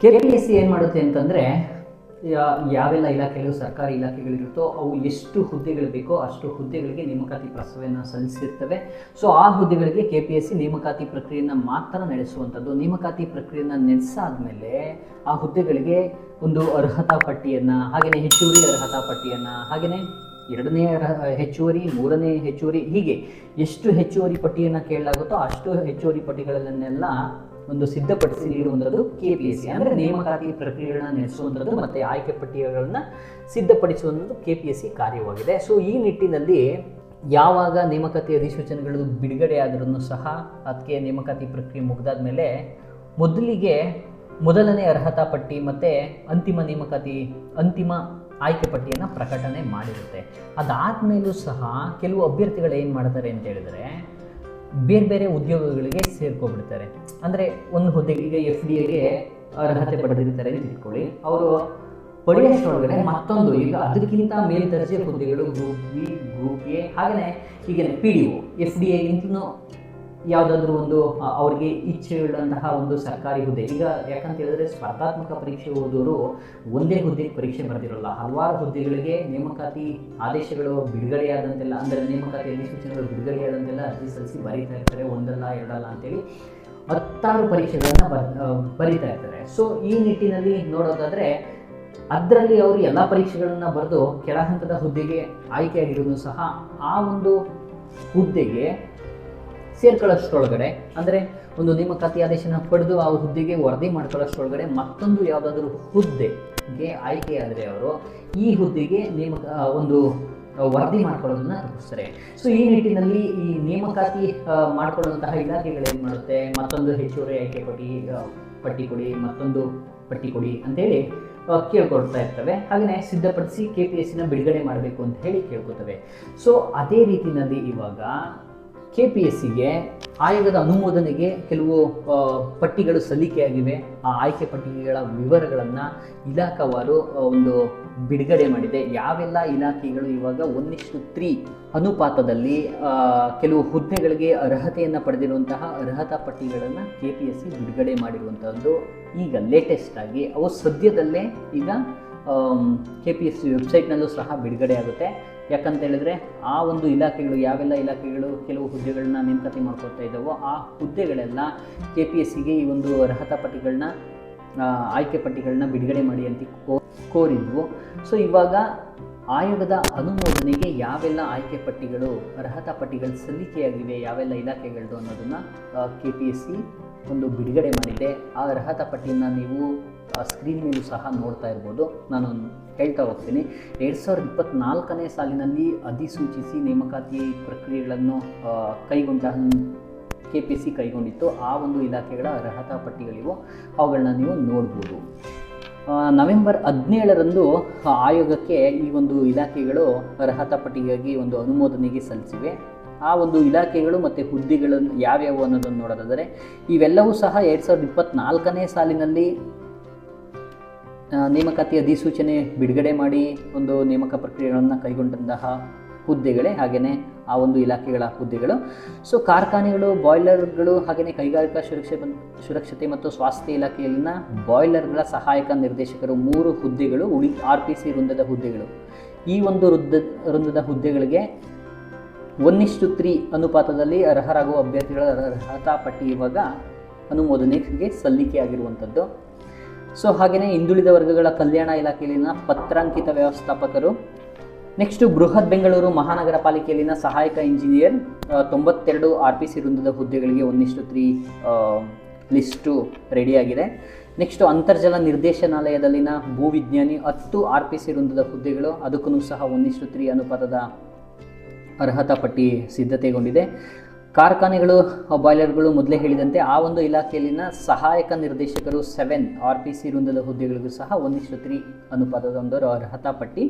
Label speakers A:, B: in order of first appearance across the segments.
A: K P S C ಏನು ಮಾಡುತ್ತೆ ಅಂತಂದರೆ ಯಾವೆಲ್ಲ ಇಲಾಖೆಗಳು, ಸರ್ಕಾರಿ ಇಲಾಖೆಗಳಿರುತ್ತೋ ಅವು ಎಷ್ಟು ಹುದ್ದೆಗಳು ಬೇಕೋ ಅಷ್ಟು ಹುದ್ದೆಗಳಿಗೆ ನೇಮಕಾತಿ ಪ್ರಸ್ತಾವನೆಯನ್ನು ಸಲ್ಲಿಸಿರ್ತವೆ. ಸೊ ಆ ಹುದ್ದೆಗಳಿಗೆ ಕೆ ಪಿ ಎಸ್ ಸಿ ನೇಮಕಾತಿ ಪ್ರಕ್ರಿಯೆಯನ್ನು ಮಾತ್ರ ನಡೆಸುವಂಥದ್ದು. ನೇಮಕಾತಿ ಪ್ರಕ್ರಿಯೆಯನ್ನು ನಡೆಸಾದ್ಮೇಲೆ ಆ ಹುದ್ದೆಗಳಿಗೆ ಒಂದು ಅರ್ಹತಾ ಪಟ್ಟಿಯನ್ನು ಹಾಗೆಯೇ ಹೆಚ್ಚುವರಿ ಅರ್ಹತಾ ಪಟ್ಟಿಯನ್ನು ಹಾಗೆಯೇ ಎರಡನೇ ಹೆಚ್ಚುವರಿ, ಮೂರನೇ ಹೆಚ್ಚುವರಿ, ಹೀಗೆ ಎಷ್ಟು ಹೆಚ್ಚುವರಿ ಪಟ್ಟಿಯನ್ನು ಕೇಳಲಾಗುತ್ತೋ ಅಷ್ಟು ಹೆಚ್ಚುವರಿ ಪಟ್ಟಿಗಳನ್ನೆಲ್ಲ ಒಂದು ಸಿದ್ಧಪಡಿಸಿ ನೀಡುವಂಥದ್ದು ಕೆ ಪಿ ಎಸ್ ಸಿ ಅಂದರೆ ನೇಮಕಾತಿ ಪ್ರಕ್ರಿಯೆಗಳನ್ನ ನಡೆಸುವಂಥದ್ದು ಮತ್ತು ಆಯ್ಕೆ ಪಟ್ಟಿಗಳನ್ನು ಸಿದ್ಧಪಡಿಸುವಂಥದ್ದು ಕೆ ಪಿ ಎಸ್ ಸಿ ಕಾರ್ಯವಾಗಿದೆ. ಸೊ ಈ ನಿಟ್ಟಿನಲ್ಲಿ ಯಾವಾಗ ನೇಮಕಾತಿ ಅಧಿಸೂಚನೆಗಳು ಬಿಡುಗಡೆ ಆದ್ರೂ ಸಹ ಅದಕ್ಕೆ ನೇಮಕಾತಿ ಪ್ರಕ್ರಿಯೆ ಮುಗಿದಾದ ಮೇಲೆ ಮೊದಲಿಗೆ ಮೊದಲನೇ ಅರ್ಹತಾ ಪಟ್ಟಿ ಮತ್ತು ಅಂತಿಮ ನೇಮಕಾತಿ, ಅಂತಿಮ ಆಯ್ಕೆ ಪಟ್ಟಿಯನ್ನು ಪ್ರಕಟಣೆ ಮಾಡಿರುತ್ತೆ. ಅದಾದಮೇಲೂ ಸಹ ಕೆಲವು ಅಭ್ಯರ್ಥಿಗಳು ಏನು ಮಾಡ್ತಾರೆ ಅಂತ ಹೇಳಿದ್ರೆ ಬೇರೆ ಬೇರೆ ಉದ್ಯೋಗಗಳಿಗೆ ಸೇರ್ಕೊಬಿಡ್ತಾರೆ. ಅಂದರೆ ಒಂದು ಹುದ್ದೆಗೆ ಈಗ ಎಫ್ ಡಿ ಎಗೆ ಅರ್ಹತೆ ಪಡೆದಿರ್ತಾರೆ ಅಂತ ಇಟ್ಕೊಳ್ಳಿ ಅವರು ಪಡೆಯೋಷ್ಟರೊಳಗಡೆ ಮತ್ತೊಂದು, ಈಗ ಅದಕ್ಕಿಂತ ಮೇಲ್ದರ್ಜೆ ಹುದ್ದೆಗಳು ಗ್ರೂಪ್ ಬಿ ಗ್ರೂಪ್ ಎ ಹಾಗೆಯೇ ಈಗ P D O F D ಎಗಿಂತಲೂ ಯಾವುದಾದ್ರೂ ಒಂದು ಅವ್ರಿಗೆ ಇಚ್ಛೆ ಇರುವಂತಹ ಒಂದು ಸರ್ಕಾರಿ ಹುದ್ದೆ. ಈಗ ಯಾಕಂತ ಹೇಳಿದ್ರೆ ಸ್ಪರ್ಧಾತ್ಮಕ ಪರೀಕ್ಷೆ ಓದೋರು ಒಂದೇ ಹುದ್ದೆಗೆ ಪರೀಕ್ಷೆ ಬರೆದಿರೋಲ್ಲ. ಹಲವಾರು ಹುದ್ದೆಗಳಿಗೆ ನೇಮಕಾತಿ ಆದೇಶಗಳು ಬಿಡುಗಡೆಯಾದಂತೆಲ್ಲ, ಅಂದರೆ ನೇಮಕಾತಿ ಅಧಿಸೂಚನೆಗಳು ಬಿಡುಗಡೆಯಾದಂತೆಲ್ಲ ಅರ್ಜಿ ಸಲ್ಲಿಸಿ ಬರೀತಾ ಇರ್ತಾರೆ. ಒಂದಲ್ಲ, ಎರಡಲ್ಲ ಅಂತೇಳಿ ಹತ್ತಾರು ಪರೀಕ್ಷೆಗಳನ್ನು ಬರ್ ಬರೀತಾ ಇರ್ತಾರೆ. ಸೊ ಈ ನಿಟ್ಟಿನಲ್ಲಿ ನೋಡೋದಾದ್ರೆ ಅದರಲ್ಲಿ ಅವರು ಎಲ್ಲ ಪರೀಕ್ಷೆಗಳನ್ನು ಬರೆದು ಕೆಳ ಹಂತದ ಹುದ್ದೆಗೆ ಆಯ್ಕೆಯಾಗಿರೋದು ಸಹ ಆ ಒಂದು ಹುದ್ದೆಗೆ ಸೇರ್ಕೊಳ್ಳೋಷ್ಟ್ರೊಳಗಡೆ, ಅಂದರೆ ಒಂದು ನೇಮಕಾತಿ ಆದೇಶನ ಪಡೆದು ಆ ಹುದ್ದೆಗೆ ವರದಿ ಮಾಡ್ಕೊಳ್ಳೋಷ್ಟೊಳಗಡೆ ಮತ್ತೊಂದು ಯಾವುದಾದ್ರೂ ಹುದ್ದೆಗೆ ಆಯ್ಕೆಯಾದರೆ ಅವರು ಈ ಹುದ್ದೆಗೆ ನೇಮಕ ಒಂದು ವರದಿ ಮಾಡ್ಕೊಳ್ಳೋದನ್ನ ತಪ್ಪಿಸ್ತಾರೆ ಸೊ ಈ ನಿಟ್ಟಿನಲ್ಲಿ ಈ ನೇಮಕಾತಿ ಮಾಡ್ಕೊಳ್ಳುವಂತಹ ಏನು ಮಾಡುತ್ತೆ? ಮತ್ತೊಂದು ಹೆಚ್ಚುವರಿ ಆಯ್ಕೆ ಪಟ್ಟಿ ಪಟ್ಟಿ ಕೊಡಿ, ಮತ್ತೊಂದು ಪಟ್ಟಿ ಕೊಡಿ ಅಂತೇಳಿ ಕೇಳ್ಕೊಡ್ತಾ ಇರ್ತವೆ. ಹಾಗೆಯೇ ಸಿದ್ಧಪಡಿಸಿ ಕೆ ಪಿ ಎಸ್ಸಿನ ಬಿಡುಗಡೆ ಮಾಡಬೇಕು ಅಂತ ಹೇಳಿ ಕೇಳ್ಕೊತವೆ ಸೊ ಅದೇ ರೀತಿಯಲ್ಲಿ ಇವಾಗ ಕೆ ಪಿ ಎಸ್ ಸಿಗೆ ಆಯೋಗದ ಅನುಮೋದನೆಗೆ ಕೆಲವು ಪಟ್ಟಿಗಳು ಸಲ್ಲಿಕೆಯಾಗಿವೆ. ಆ ಆಯ್ಕೆ ಪಟ್ಟಿಗಳ ವಿವರಗಳನ್ನು ಇಲಾಖಾವಾರು ಒಂದು ಬಿಡುಗಡೆ ಮಾಡಿದೆ. ಯಾವೆಲ್ಲ ಇಲಾಖೆಗಳು ಇವಾಗ ಒಂದಿಷ್ಟು ತ್ರೀ ಅನುಪಾತದಲ್ಲಿ ಕೆಲವು ಹುದ್ದೆಗಳಿಗೆ ಅರ್ಹತೆಯನ್ನು ಪಡೆದಿರುವಂತಹ ಅರ್ಹತಾ ಪಟ್ಟಿಗಳನ್ನು ಕೆ ಪಿ ಎಸ್ ಸಿ ಬಿಡುಗಡೆ ಮಾಡಿರುವಂಥದ್ದು ಈಗ ಲೇಟೆಸ್ಟ್ ಆಗಿ. ಅವು ಸದ್ಯದಲ್ಲೇ ಈಗ ಕೆ ಪಿ ಎಸ್ ಸಿ ವೆಬ್ಸೈಟ್ನಲ್ಲೂ ಸಹ ಬಿಡುಗಡೆ ಆಗುತ್ತೆ. ಯಾಕಂತ ಹೇಳಿದ್ರೆ ಆ ಒಂದು ಇಲಾಖೆಗಳು, ಯಾವೆಲ್ಲ ಇಲಾಖೆಗಳು, ಕೆಲವು ಹುದ್ದೆಗಳನ್ನ ನೇಮಕಾತಿ ಮಾಡ್ಕೊಳ್ತಾ ಇದ್ದಾವೋ ಆ ಹುದ್ದೆಗಳೆಲ್ಲ ಕೆ ಪಿ ಎಸ್ ಸಿಗೆ ಈ ಒಂದು ಅರ್ಹತಾ ಪಟ್ಟಿಗಳನ್ನ ಆಯ್ಕೆ ಪಟ್ಟಿಗಳನ್ನ ಬಿಡುಗಡೆ ಮಾಡಿ ಅಂತ ಕೋ, ಕೋರಿದ್ವು. ಸೊ ಇವಾಗ ಆಯೋಗದ ಅನುಮೋದನೆಗೆ ಯಾವೆಲ್ಲ ಆಯ್ಕೆ ಪಟ್ಟಿಗಳು, ಅರ್ಹತಾ ಪಟ್ಟಿಗಳು ಸಲ್ಲಿಕೆಯಾಗಿವೆ, ಯಾವೆಲ್ಲ ಇಲಾಖೆಗಳದ್ದು ಅನ್ನೋದನ್ನು ಕೆ ಪಿ ಎಸ್ ಸಿ ಒಂದು ಬಿಡುಗಡೆ ಮಾಡಿದೆ. ಆ ಅರ್ಹತಾ ಪಟ್ಟಿಯನ್ನು ನೀವು ಸ್ಕ್ರೀನ್ ಮೇಲೂ ಸಹ ನೋಡ್ತಾ ಇರ್ಬೋದು. ನಾನು ಹೇಳ್ತಾ ಹೋಗ್ತೀನಿ. ಎರಡು ಸಾವಿರದ ಇಪ್ಪತ್ತ್ನಾಲ್ಕನೇ ಸಾಲಿನಲ್ಲಿ ಅಧಿಸೂಚಿಸಿ ನೇಮಕಾತಿ ಪ್ರಕ್ರಿಯೆಗಳನ್ನು ಕೈಗೊಂಡ ಕೆ ಪಿ ಸಿ ಕೈಗೊಂಡಿತ್ತು. ಆ ಒಂದು ಇಲಾಖೆಗಳ ಅರ್ಹತಾ ಪಟ್ಟಿಗಳಿವು. ಅವುಗಳನ್ನ ನೀವು ನೋಡ್ಬೋದು. ಆ, ನವೆಂಬರ್ ಹದಿನೇಳರಂದು ಆಯೋಗಕ್ಕೆ ಈ ಒಂದು ಇಲಾಖೆಗಳು ಅರ್ಹತಾ ಪಟ್ಟಿಗಾಗಿ ಒಂದು ಅನುಮೋದನೆಗೆ ಸಲ್ಲಿಸಿವೆ. ಆ ಒಂದು ಇಲಾಖೆಗಳು ಮತ್ತು ಹುದ್ದೆಗಳನ್ನು ಯಾವ್ಯಾವು ಅನ್ನೋದನ್ನು ನೋಡೋದಾದರೆ ಇವೆಲ್ಲವೂ ಸಹ ಎರಡು ಸಾವಿರದ ಇಪ್ಪತ್ತ್ನಾಲ್ಕನೇ ಸಾಲಿನಲ್ಲಿ ಆ, ನೇಮಕಾತಿ ಅಧಿಸೂಚನೆ ಬಿಡುಗಡೆ ಮಾಡಿ ಒಂದು ನೇಮಕ ಪ್ರಕ್ರಿಯೆಗಳನ್ನು ಕೈಗೊಂಡಂತಹ ಹುದ್ದೆಗಳೇ ಹಾಗೆಯೇ ಆ ಒಂದು ಇಲಾಖೆಗಳ ಹುದ್ದೆಗಳು. ಸೊ ಕಾರ್ಖಾನೆಗಳು, ಬಾಯ್ಲರ್ಗಳು ಹಾಗೆಯೇ ಕೈಗಾರಿಕಾ ಸುರಕ್ಷೆ ಸುರಕ್ಷತೆ ಮತ್ತು ಸ್ವಾಸ್ಥ್ಯ ಇಲಾಖೆಯಲ್ಲಿನ ಬಾಯ್ಲರ್ಗಳ ಸಹಾಯಕ ನಿರ್ದೇಶಕರು ಮೂರು ಹುದ್ದೆಗಳು, ಉಳಿ ಆರ್ ಪಿ ಸಿ ವೃಂದದ ಹುದ್ದೆಗಳು. ಈ ಒಂದು ವೃದ್ಧ ವೃಂದದ ಹುದ್ದೆಗಳಿಗೆ ಒನ್ನಿಷ್ಟು ತ್ರೀ ಅನುಪಾತದಲ್ಲಿ ಅರ್ಹರಾಗುವ ಅಭ್ಯರ್ಥಿಗಳ ಅರ್ಹತಾ ಪಟ್ಟಿ ಇವಾಗ ಅನುಮೋದನೆಗೆ ಸಲ್ಲಿಕೆಯಾಗಿರುವಂಥದ್ದು. ಸೊ ಹಾಗೆಯೇ ಹಿಂದುಳಿದ ವರ್ಗಗಳ ಕಲ್ಯಾಣ ಇಲಾಖೆಯಲ್ಲಿನ ಪತ್ರಾಂಕಿತ ವ್ಯವಸ್ಥಾಪಕರು. ನೆಕ್ಸ್ಟು ಬೃಹತ್ ಬೆಂಗಳೂರು ಮಹಾನಗರ ಪಾಲಿಕೆಯಲ್ಲಿನ ಸಹಾಯಕ ಇಂಜಿನಿಯರ್ ತೊಂಬತ್ತೆರಡು ಆರ್ ಪಿ ಸಿ ವೃಂದದ ಹುದ್ದೆಗಳಿಗೆ ಒಂದಿಷ್ಟು ತ್ರೀ ಲಿಸ್ಟು ರೆಡಿಯಾಗಿದೆ ನೆಕ್ಸ್ಟು ಅಂತರ್ಜಲ ನಿರ್ದೇಶನಾಲಯದಲ್ಲಿನ ಭೂವಿಜ್ಞಾನಿ ಹತ್ತು ಆರ್ ಪಿ ಸಿ ವೃಂದದ ಹುದ್ದೆಗಳು, ಅದಕ್ಕೂ ಸಹ ಒಂದಿಷ್ಟು ತ್ರೀ ಅನುಪಾತದ ಅರ್ಹತಾ ಪಟ್ಟಿ ಸಿದ್ಧತೆಗೊಂಡಿದೆ. ಕಾರ್ಖಾನೆಗಳು, ಬಾಯ್ಲರ್ಗಳು ಮೊದಲೇ ಹೇಳಿದಂತೆ ಆ ಒಂದು ಇಲಾಖೆಯಲ್ಲಿನ ಸಹಾಯಕ ನಿರ್ದೇಶಕರು ಸೆವೆನ್ ಆರ್ ಪಿ ಸಿ ವೃಂದದ ಹುದ್ದೆಗಳಿಗೂ ಸಹ ಒಂದಿಷ್ಟು ತ್ರೀ ಅನುಪಾತದ ಒಂದು ಅರ್ಹತಾ ಪಟ್ಟಿ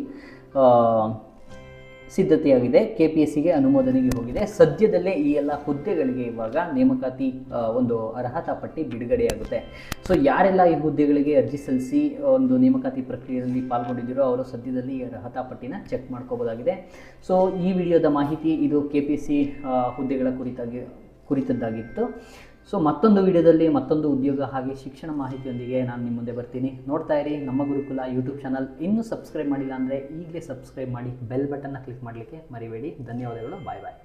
A: ಸಿದ್ಧತೆಯಾಗಿದೆ. ಕೆ ಪಿ ಎಸ್ ಸಿಗೆ ಅನುಮೋದನೆಗೆ ಹೋಗಿದೆ. ಸದ್ಯದಲ್ಲೇ ಈ ಎಲ್ಲ ಹುದ್ದೆಗಳಿಗೆ ಇವಾಗ ನೇಮಕಾತಿ ಒಂದು ಅರ್ಹತಾ ಪಟ್ಟಿ ಬಿಡುಗಡೆಯಾಗುತ್ತೆ. ಸೊ ಯಾರೆಲ್ಲ ಈ ಹುದ್ದೆಗಳಿಗೆ ಅರ್ಜಿ ಸಲ್ಲಿಸಿ ಒಂದು ನೇಮಕಾತಿ ಪ್ರಕ್ರಿಯೆಯಲ್ಲಿ ಪಾಲ್ಗೊಂಡಿದ್ದೀರೋ ಅವರು ಸದ್ಯದಲ್ಲಿ ಈ ಅರ್ಹತಾ ಪಟ್ಟಿನ ಚೆಕ್ ಮಾಡ್ಕೋಬೋದಾಗಿದೆ. ಸೊ ಈ ವಿಡಿಯೋದ ಮಾಹಿತಿ ಇದು ಕೆ ಪಿ ಎಸ್ ಸಿ ಹುದ್ದೆಗಳ ಕುರಿತಾಗಿ, ಕುರಿತದ್ದಾಗಿತ್ತು. ಸೊ ಮತ್ತೊಂದು ವಿಡಿಯೋದಲ್ಲಿ ಮತ್ತೊಂದು ಉದ್ಯೋಗ ಹಾಗೆ ಶಿಕ್ಷಣ ಮಾಹಿತಿಯೊಂದಿಗೆ ನಾನು ನಿಮ್ಮ ಮುಂದೆ ಬರ್ತೀನಿ. ನೋಡ್ತಾ ಇರಿ, ನಮ್ಮ ಗುರುಕುಲ ಯೂಟ್ಯೂಬ್ ಚಾನಲ್ ಇನ್ನೂ ಸಬ್ಸ್ಕ್ರೈಬ್ ಮಾಡಿಲ್ಲ ಅಂದರೆ ಈಗಲೇ ಸಬ್ಸ್ಕ್ರೈಬ್ ಮಾಡಿ ಬೆಲ್ ಬಟನ್ನ ಕ್ಲಿಕ್ ಮಾಡಲಿಕ್ಕೆ ಮರಿಬೇಡಿ. ಧನ್ಯವಾದಗಳು ಬಾಯ್ ಬಾಯ್